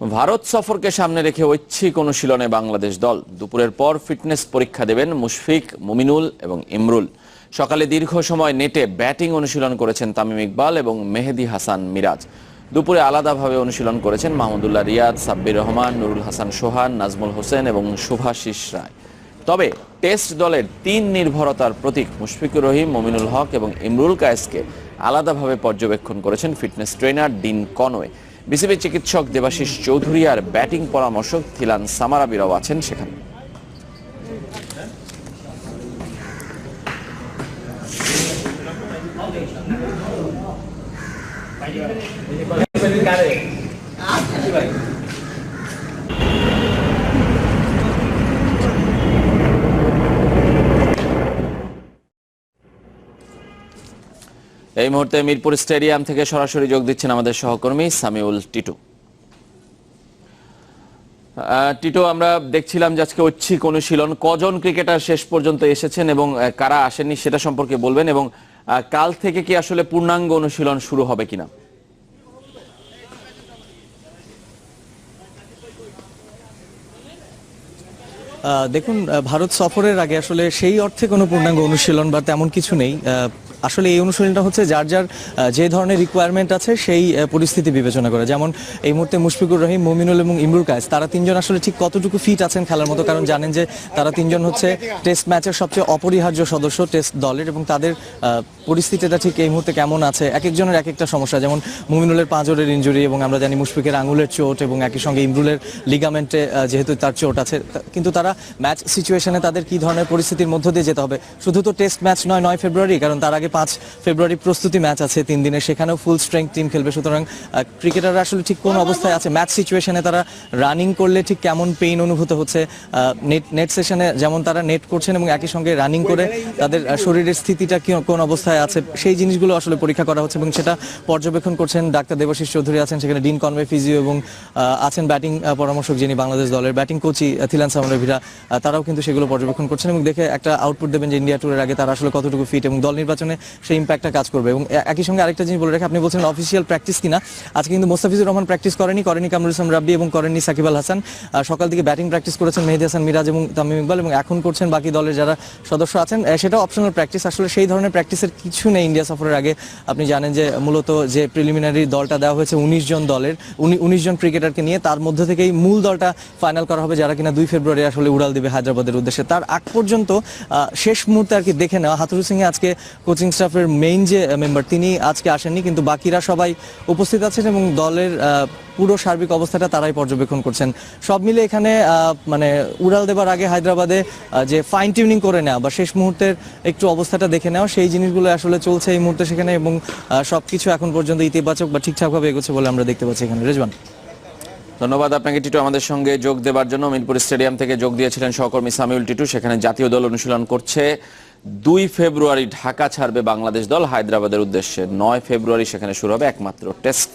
ভারত সফরকে সামনে রেখে ঐচ্ছিক অনুশীলনে বাংলাদেশ দল। দুপুরের পর ফিটনেস পরীক্ষা দেবেন মুশফিক, মুমিনুল এবং ইমরুল। সকালে দীর্ঘ সময় নেটে ব্যাটিং অনুশীলন করেছেন তামিম ইকবাল এবং মেহেদি হাসান মিরাজ। দুপুরে আলাদাভাবে অনুশীলন করেছেন মাহমুদুল্লাহ রিয়াদ, সাব্বির রহমান, নুরুল হাসান সোহান, নাজমুল হোসেন এবং শুভাশিস রায়। তবে টেস্ট দলের তিন নির্ভরতার প্রতীক মুশফিকুর রহিম, মমিনুল হক এবং ইমরুল কায়েসকে আলাদাভাবে পর্যবেক্ষণ করেছেন fitness trainer Dean Conway. BCB চিকিৎসক দেবাশিস চৌধুরী আর ব্যাটিং পরামর্শক থিলান সামারাবিরাও আছেন সেখানে। এই মুহূর্তে মিরপুর স্টেডিয়াম থেকে সরাসরি যোগ দিচ্ছেন আমাদের সহকর্মী সামিউল টিটু। টিটো, আমরা দেখছিলাম যে আজকে ঐচ্ছিক অনুশীলন, কজন ক্রিকেটার শেষ পর্যন্ত এসেছেন এবং কারা আসেননি সেটা সম্পর্কে বলবেন এবং কাল থেকে কি আসলে পূর্ণাঙ্গ অনুশীলন শুরু হবে কিনা? দেখুন ভারত সফরের আগে আসলে সেই অর্থে কোনো পূর্ণাঙ্গ অনুশীলন বা তেমন কিছু নেই। আসলে এই অনুশীলনটা হচ্ছে যার যার যে ধরনের রিকোয়ারমেন্ট আছে সেই পরিস্থিতি বিবেচনা করে। যেমন এই মুহূর্তে মুশফিকুর রহিম, মুমিনুল এবং ইমরুল কায়েস, তারা তিনজন আসলে ঠিক কতটুকু ফিট আছেন খেলার মতো, কারণ জানেন যে তারা তিনজন হচ্ছে টেস্ট ম্যাচের সবচেয়ে অপরিহার্য সদস্য টেস্ট দলের এবং তাদের পরিস্থিতিটা ঠিক এই মুহূর্তে কেমন আছে এক একজনের এক একটা সমস্যা। যেমন মুমিনুলের পাঁজরের ইঞ্জুরি এবং আমরা জানি মুশফিকের আঙুলের চোট এবং একই সঙ্গে ইমরুলের লিগামেন্টে যেহেতু তার চোট আছে কিন্তু তারা ম্যাচ সিচুয়েশনে তাদের কি ধরনের পরিস্থিতির মধ্য দিয়ে যেতে হবে? শুধু তো টেস্ট ম্যাচ নয় নয় ফেব্রুয়ারি, কারণ তার আগে পাঁচ ফেব্রুয়ারি প্রস্তুতি ম্যাচ আছে তিন দিনের, সেখানেও ফুল স্ট্রেংথ টিম খেলবে। সুতরাং ক্রিকেটাররা আসলে ঠিক কোন অবস্থায় আছে? ম্যাচ সিচুয়েশনে তারা রানিং করলে ঠিক কেমন পেইন অনুভূত হচ্ছে? নেট নেট সেশনে যেমন তারা নেট করছেন এবং একই সঙ্গে রানিং করে তাদের শরীরের স্থিতিটা কোন অবস্থায় আছে? সেই জিনিসগুলো আসলে পরীক্ষা করা হচ্ছে এবং সেটা পর্যবেক্ষণ করছেন ডাক্তার দেবাশিস চৌধুরী আছেন, সেখানে ডিন কনভে ফিজিও এবং আছেন ব্যাটিং পরামর্শক যিনি বাংলাদেশ দলের ব্যাটিং কোচি থিলান সামরাভিরা তারাও কিন্তু সেগুলো পর্যবেক্ষণ করছেন এবং দেখে একটা আউটপুট দেবেন যে ইন্ডিয়া ট্যুরের আগে তারা আসলে কতটুকু ফিট এবং দল নির্বাচনে সেই ইম্প্যাক্টটা কাজ করবে। এবং একই সঙ্গে আরেকটা জিনিস বলে রাখি, আপনি বলছেন অফিসিয়াল প্র্যাকটিস কিনা? আজকে কিন্তু মোস্তাফিজুর রহমান প্র্যাকটিস করেনি করেনি কামরুল ইসলাম রাব্বি এবং করেননি সাকিব আল হাসান। সকাল থেকে ব্যাটিং প্র্যাকটিস করেছেন মেহেদি হাসান, মিরাজ এবং তামিম ইকবাল এবং এখন করছেন বাকি দলের যারা সদস্য আছেন। সেটাও অপশনাল প্র্যাকটিস আসলে সেই ধরনের প্র্যাকটিসের কিছু নেই ইন্ডিয়া সফরের আগে। আপনি জানেন যে মূলত যে প্রিলিমিনারি দলটা দেওয়া হয়েছে উনিশ জন দলের উনিশ জন ক্রিকেটারকে নিয়ে, তার মধ্যে থেকেই মূল দলটা ফাইনাল করা হবে যারা কিনা দুই ফেব্রুয়ারি আসলে উড়াল দিবে হায়দ্রাবাদের উদ্দেশ্যে। তার আগ পর্যন্ত শেষ মুহূর্তে আর কি দেখে নেওয়া। হাতুরু সিং আজকে কোচিং স্টাফের মেইন যে মেম্বার তিনি আজকে আসেননি কিন্তু বাকিরা সবাই উপস্থিত আছেন এবং দলের আহ, পুরো সার্বিক অবস্থাটা তারাই পর্যবেক্ষণ করছেন। সব মিলে এখানে আহ, মানে উড়াল দেবার আগে হায়দ্রাবাদে যে ফাইন টিউনিং করে নেওয়া বা শেষ মুহূর্তের একটু অবস্থাটা দেখে নেওয়া সেই জিনিসগুলো আসলে চলছে এই মুহূর্তে সেখানে এবং আহ, সবকিছু এখন পর্যন্ত ইতিবাচক বা ঠিকঠাকভাবে এগোচ্ছে বলে আমরা দেখতে পাচ্ছি এখানে। রেজবান ধন্যবাদ আপনাকে, টিটু, আমাদের সঙ্গে যোগ দেবার জন্য। মিরপুর স্টেডিয়াম থেকে যোগ দিয়েছিলেন সহকর্মী সামিউল টিটু। সেখানে জাতীয় দল অনুশীলন করছে। দুই ফেব্রুয়ারি ঢাকা ছাড়বে বাংলাদেশ দল হায়দ্রাবাদের উদ্দেশ্যে। নয় ফেব্রুয়ারি সেখানে শুরু হবে একমাত্র টেস্ট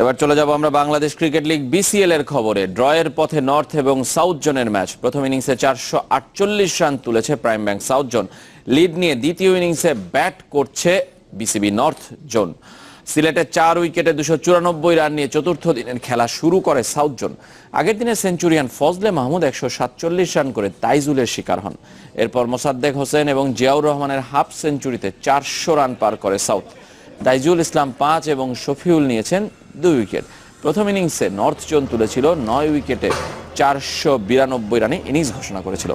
এবার চলে যাব আমরা বাংলাদেশ ক্রিকেট লিগ বিসিএল এর খবরে। ড্রয়ের পথে নর্থ এবং সাউথ জোনের ম্যাচ। প্রথম ইনিংসে চারশো আটচল্লিশ রান তুলেছে Prime Bank South Zone. Lead নিয়ে দ্বিতীয় ইনিংসে ব্যাট করছে বিসিবি নর্থ জোন। সিলেটে চার উইকেটে দুশো চুরানব্বই রান নিয়ে চতুর্থ দিনের খেলা শুরু করে সাউথ জোন। আগের দিনে সেঞ্চুরিয়ান ফজলে মাহমুদ একশো সাতচল্লিশ রান করে তাইজুলের শিকার হন। এরপর মোসাদ্দেক হোসেন এবং জিয়াউর রহমানের হাফ সেঞ্চুরিতে চারশো রান পার করে সাউথ। তাইজুল ইসলাম পাঁচ এবং শফিউল নিয়েছেন দুই উইকেট। প্রথম ইনিংসে নর্থ জোন তুলেছিল নয় উইকেটে চারশো বিরানব্বই রানে ইনিংস ঘোষণা করেছিল।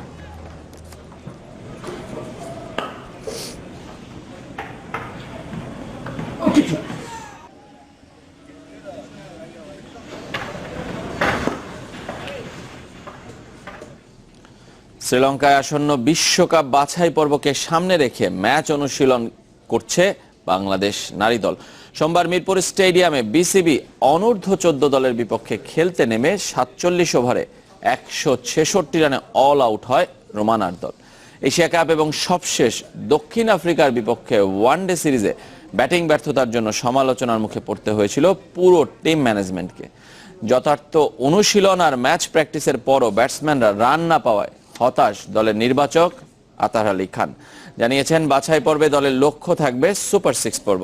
শ্রীলঙ্কায় আসন্ন বিশ্বকাপ বাছাই পর্বকে সামনে রেখে ম্যাচ অনুশীলন করছে বাংলাদেশ নারী দল। সোমবার মিরপুর স্টেডিয়ামে বিসিবি অনূর্ধ্ব চোদ্দ দলের বিপক্ষে খেলতে নেমে সাতচল্লিশ ওভারে একশো ছেষট্টি রানে অল আউট হয় রোমানার দল এশিয়া কাপ এবং সবশেষ দক্ষিণ আফ্রিকার বিপক্ষে ওয়ানডে সিরিজে ব্যাটিং ব্যর্থতার জন্য সমালোচনার মুখে পড়তে হয়েছিল পুরো টিম ম্যানেজমেন্টকে যথার্থ অনুশীলন আর ম্যাচ প্র্যাকটিসের পরও ব্যাটসম্যানরা রান না পাওয়ায় হতাশ দলের নির্বাচক আতার আলী খান। জানিয়েছেন বাছাই পর্বে দলের লক্ষ্য থাকবে সুপার সিক্স পর্ব।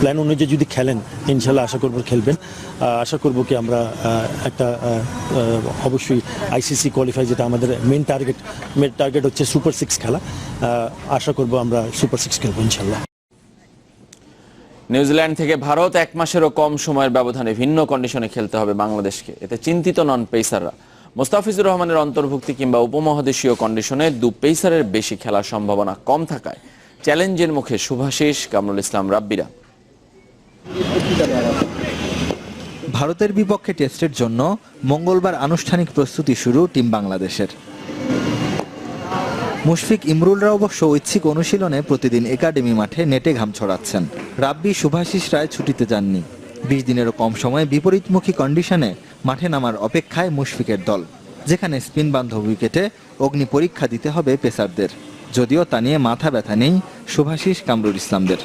প্ল্যান অনুযায়ী যদি খেলেন, ইনশাল্লাহ আশা করব খেলবেন। আশা করব কি আমরা একটা অবশ্যই আইসিসি কোয়ালিফাই যেটা আমাদের মেন টার্গেট মেন টার্গেট হচ্ছে সুপার সিক্স খেলা। আশা করব আমরা সুপার সিক্স খেলব ইনশাল্লাহ। নিউজিল্যান্ড থেকে ভারত এক মাসেরও কম সময়ের ব্যবধানে ভিন্ন কন্ডিশনে খেলতে হবে বাংলাদেশকে। এতে চিন্তিত নন পেসাররা। মোস্তাফিজুর রহমানের অন্তর্ভুক্তি কিংবা উপমহাদেশীয় কন্ডিশনে দু পেসারের বেশি খেলার সম্ভাবনা কম থাকায় চ্যালেঞ্জের মুখে শুভাশিস কামরুল ইসলাম রাব্বিরা। ভারতের বিপক্ষে টেস্টের জন্য মঙ্গলবার আনুষ্ঠানিক প্রস্তুতি শুরু টিম বাংলাদেশের। মুশফিক ইমরুলরা অবশ্য ঐচ্ছিক অনুশীলনে প্রতিদিন একাডেমি মাঠে নেটে ঘাম ছড়াচ্ছেন। রাব্বি শুভাশিস রায় ছুটিতে যাননি। বিশ দিনেরও কম সময়ে বিপরীতমুখী কন্ডিশনে মাঠে নামার অপেক্ষায় মুশফিকের দল, যেখানে স্পিন বান্ধব উইকেটে অগ্নি পরীক্ষা দিতে হবে পেসারদের। যদিও তা নিয়ে মাথা ব্যথা নেই শুভাশিস কামরুল ইসলামদের।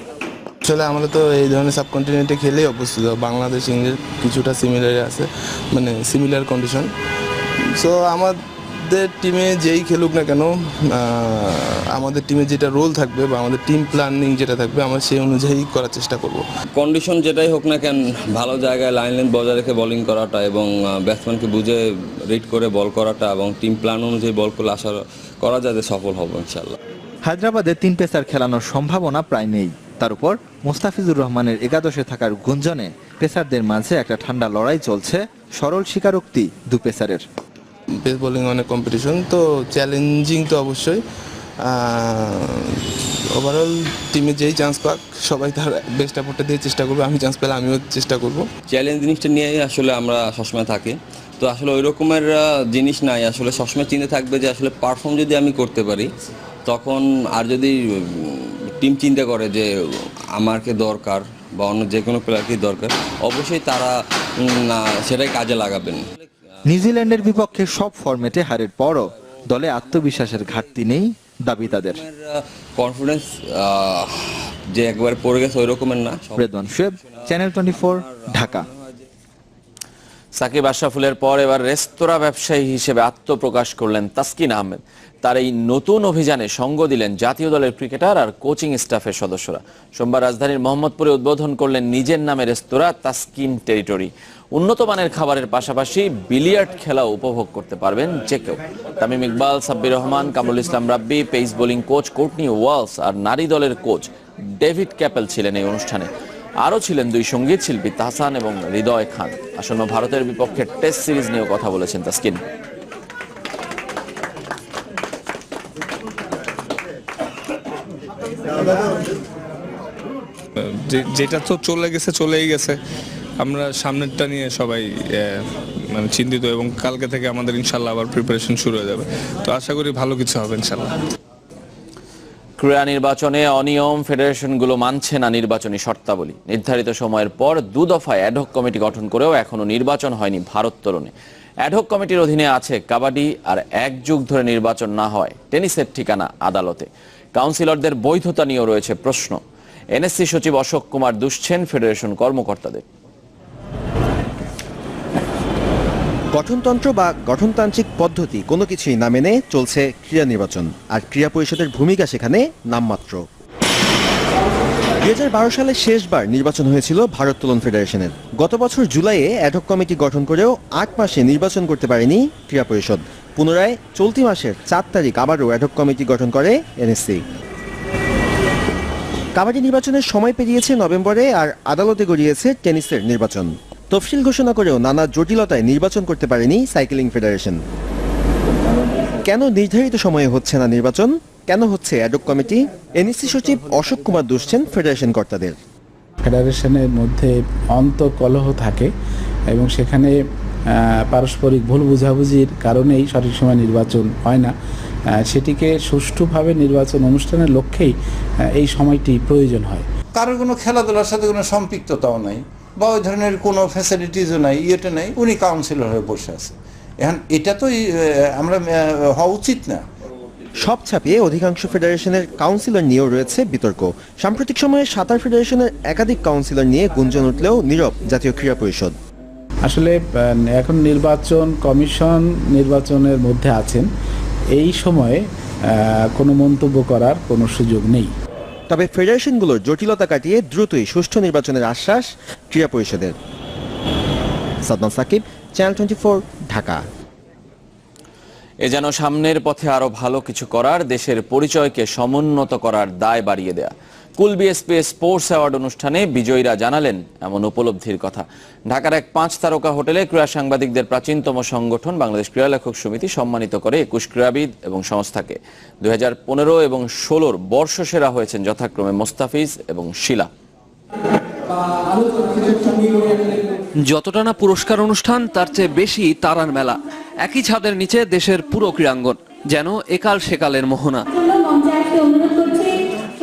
আসলে আমরা তো এই ধরনের সাবকন্টিনেন্টে খেলেই অবস্থিত। বাংলাদেশ ইংরেজ কিছুটা সিমিলার আছে মানে সিমিলার কন্ডিশন সো আমাদের টিমে যেই খেলুক না কেন আমাদের টিমে যেটা রোল থাকবে বা আমাদের টিম প্ল্যানিং যেটা থাকবে আমরা সেই অনুযায়ী করার চেষ্টা করব। কন্ডিশন যেটাই হোক না কেন ভালো জায়গায় লাইন লেন্থ বজায় রেখে বোলিং করাটা এবং ব্যাটসম্যানকে বুঝে রিড করে বল করাটা এবং টিম প্ল্যান অনুযায়ী বল করলে আশা করা যায় যে সফল হব ইনশাল্লাহ হায়দ্রাবাদে তিন পেসার খেলানোর সম্ভাবনা প্রায় নেই। তার উপর মোস্তাফিজুর রহমানের একাদশে থাকার গুঞ্জনে পেসারদের মাঝে একটা ঠান্ডা লড়াই চলছে সরল স্বীকারোক্তি দু পেসারের। পেস বোলিং অনেক কম্পিটিশন তো চ্যালেঞ্জিং তো অবশ্যই। ওভারঅল টিমে যেই চান্স পাক সবাই তার বেস্ট অ্যাপোর্টটা দিয়ে চেষ্টা করবে। আমি চান্স পেলে আমিও চেষ্টা করব। চ্যালেঞ্জ জিনিসটা নিয়েই আসলে আমরা সবসময় থাকি। তো আসলে ওই রকমের জিনিস নাই। আসলে সবসময় চিন্তা থাকবে যে আসলে পারফর্ম যদি আমি করতে পারি তখন আর যদি টিম চিন্তা করে যে আমাকে দরকার বা অন্য যে কোনো প্লেয়ারকেই দরকার অবশ্যই তারা সেটাই কাজে লাগাবেন। নিউজিল্যান্ডের বিপক্ষে সব ফরম্যাটে হারের পরও দলে আত্মবিশ্বাসের ঘাটতি নেই দাবি তাদের। কনফিডেন্স যে একবার পড়ে গেছে ওই রকমের না। Redwan Shoaib channel twenty Dhaka. Shakib আশরাফুলের পর এবার রেস্তোরাঁ ব্যবসায়ী হিসেবে আত্মপ্রকাশ করলেন তাসকিন আহমেদ। তার এই নতুন অভিযানে সঙ্গ দিলেন জাতীয় দলের ক্রিকেটার আর কোচিং স্টাফের সদস্যরা। সোমবার রাজধানীর মোহাম্মদপুরে উদ্বোধন করলেন নিজের নামে রেস্তোরাঁ তাসকিন টেরিটরি। উন্নত মানের খাবারের পাশাপাশি বিলিয়ার্ড খেলা উপভোগ করতে পারবেন যে কেউ। Tamim Iqbal, Sabbir Rahman, Kamrul Islam Rabbi pace bowling coach Courtney Walsh আর নারী দলের কোচ ডেভিড ক্যাপেল ছিলেন এই অনুষ্ঠানে। আরও ছিলেন দুই সংগীত শিল্পী তাহসান এবং হৃদয় খান। আসন্ন ভারতের বিপক্ষে টেস্ট সিরিজ নিয়েও কথা বলেছেন তাসকিন। যেটা তো চলে গেছে, চলেই গেছে। আমরা সামনেরটা নিয়ে সবাই মানে চিন্তিত এবং কালকে থেকে আমাদের ইনশাল্লাহ আবার প্রিপারেশন শুরু হয়ে যাবে। তো আশা করি ভালো কিছু হবে ইনশাল্লাহ। ক্রীড়া নির্বাচনে অনিয়ম ফেডারেশনগুলো মানছে না নির্বাচনী শর্তাবলী। নির্ধারিত সময়ের পর দু দফায় অ্যাডহক কমিটি গঠন করেও এখনও নির্বাচন হয়নি ভারত ভারোত্তোলনে অ্যাডহক কমিটির অধীনে আছে কাবাডি আর এক যুগ ধরে নির্বাচন না হয় টেনিসের ঠিকানা আদালতে। কাউন্সিলরদের বৈধতা নিয়েও রয়েছে প্রশ্ন। এনএসসি সচিব অশোক কুমার দুষছেন ফেডারেশন কর্মকর্তাদের। গঠনতন্ত্র বা গঠনতান্ত্রিক পদ্ধতি কোনো কিছুই না মেনে চলছে ক্রীড়া নির্বাচন। আর ক্রীড়া পরিষদের ভূমিকা সেখানে নামমাত্র। দুই হাজার বারো সালে শেষবার নির্বাচন হয়েছিল ভারোত্তোলন ফেডারেশনের। গত বছর জুলাইয়ে অ্যাডহক কমিটি গঠন করেও আট মাসে নির্বাচন করতে পারেনি ক্রীড়া পরিষদ। পুনরায় চলতি মাসের চার তারিখ আবারও অ্যাডহক কমিটি গঠন করে এনএসসি। কাবাডি নির্বাচনের সময় পেরিয়েছে নভেম্বরে আর আদালতে গড়িয়েছে টেনিসের নির্বাচন। তফসিল ঘোষণা করেও নানা জটিলতায় নির্বাচন করতে পারেনি সাইকেলিং ফেডারেশন। কেন নির্ধারিত সময়ে হচ্ছে না নির্বাচন? কেন হচ্ছে অ্যাডক কমিটি এনএসসি সচিব অশোক কুমার দুষছেন ফেডারেশন কর্তাদের। ফেডারেশনের মধ্যে অন্তকলহ থাকে এবং সেখানে পারস্পরিক ভুল বুঝাবুঝির কারণেই সঠিক সময় নির্বাচন হয় না। সেটিকে সুষ্ঠুভাবে নির্বাচন অনুষ্ঠানের লক্ষ্যেই এই সময়টি প্রয়োজন হয়। কারোর কোনো খেলাধুলার সাথে কোনো সম্পৃক্ততাও নাই। বা ওই ধরনের কোনো ফ্যাসিলিটিসও নাই ইয়েটা নাই উনি কাউন্সিলর হয়ে বসে আছে। এখন এটা তো আমরা হওয়া উচিত না। সব ছাপিয়ে অধিকাংশ ফেডারেশনের কাউন্সিলর নিয়েও রয়েছে বিতর্ক। সাম্প্রতিক সময়ে সাঁতার ফেডারেশনের একাধিক কাউন্সিলর নিয়ে গুঞ্জন উঠলেও নীরব জাতীয় ক্রীড়া পরিষদ। আসলে এখন নির্বাচন কমিশন নির্বাচনের মধ্যে আছেন। এই সময়ে কোনো মন্তব্য করার কোনো সুযোগ নেই। তবে ফেডারেশনগুলোর জটিলতা কাটিয়ে দ্রুতই সুষ্ঠু নির্বাচনের আশ্বাস ক্রীড়া পরিষদের। Sadman Shakib channel twenty Dhaka. এ যেন সামনের পথে আরও ভালো কিছু করার, দেশের পরিচয়কে সমুন্নত করার দায় বাড়িয়ে দেয়া। কুল বিএসপি স্পোর্টস অ্যাওয়ার্ড অনুষ্ঠানে বিজয়ীরা জানালেন এমন উপলব্ধির কথা। ঢাকার এক পাঁচ তারকা হোটেলে ক্রীড়া সাংবাদিকদের প্রাচীনতম সংগঠন বাংলাদেশ ক্রীড়া লেখক সমিতি সম্মানিত করে একুশ ক্রীড়াবিদ এবং সংস্থাকে। দুই এবং ষোলোর বর্ষসেরা হয়েছেন যথাক্রমে মোস্তাফিজ এবং শিলা। যতটা না পুরস্কার অনুষ্ঠান, তার চেয়ে বেশি তারার মেলা। একই ছাদের নিচে দেশের পুরো ক্রীড়াঙ্গন, যেন একাল সেকালের মোহনা।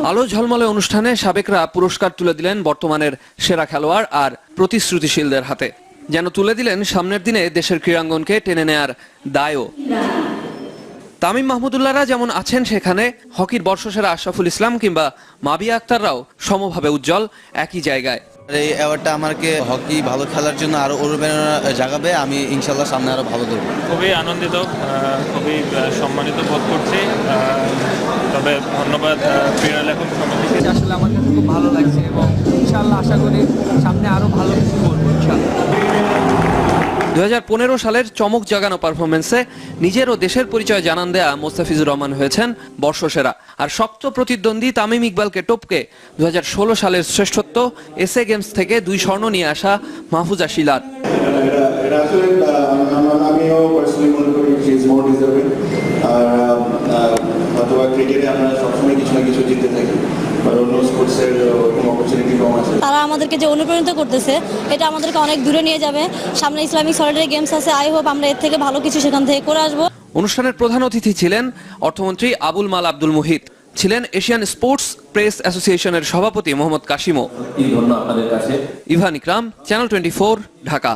আলো ঝলমলে অনুষ্ঠানে সাবেকরা পুরস্কার তুলে দিলেন বর্তমানের সেরা খেলোয়াড় আর প্রতিশ্রুতিশীলদের হাতে। যেন তুলে দিলেন সামনের দিনে দেশের ক্রীড়াঙ্গনকে টেনে নেয়ার দায়ও। তামিম মাহমুদুল্লাহরা যেমন আছেন সেখানে, হকির বর্ষসেরা আশরাফুল ইসলাম কিংবা মাবিয়া আক্তাররাও সমভাবে উজ্জ্বল একই জায়গায়। এই অ্যাওয়ার্ডটা আমাকে হকি ভালো খেলার জন্য আরও অনুপ্রেরণা জাগাবে আমি ইনশাল্লাহ সামনে আরও ভালো করব খুবই আনন্দিত খুবই সম্মানিত বোধ করছি তবে ধন্যবাদ ক্রীড়া লেখক সমিতিকে আসলে আমার কাছে খুব ভালো লাগছে এবং ইনশাল্লাহ আশা করি সামনে আরও ভালো কিছু করব ইনশাআল্লাহ। দুহাজার পনেরো সালের চমক জাগানো পারফরমেন্সে নিজের ও দেশের পরিচয় জানান দেয়া মোস্তাফিজুর রহমান হয়েছেন বর্ষসেরা। আর শক্ত প্রতিদ্বন্দ্বী তামিম ইকবালকে টপকে দুহাজার ষোলো সালের শ্রেষ্ঠত্ব এসএ গেমস থেকে দুই স্বর্ণ নিয়ে আসা মাহফুজা শিলার। আর ক্রিকেটে আমরা সবসময় কিছু না কিছু জিততে থাকি। তারা আমাদেরকে যে অনুপ্রাণিত করতেছে এটা আমাদেরকে অনেক দূরে নিয়ে যাবে। সামনে ইসলামিক সলিডারি গেমস আছে আই হোপ আমরা এর থেকে ভালো কিছু সেখান থেকে করে আসব। অনুষ্ঠানের প্রধান অতিথি ছিলেন অর্থমন্ত্রী আবুল মাল আব্দুল মুহিত। ছিলেন এশিয়ান স্পোর্টস প্রেস অ্যাসোসিয়েশনের সভাপতি Mohammad কাশিমো। Ivan Ikram channel twenty Dhaka.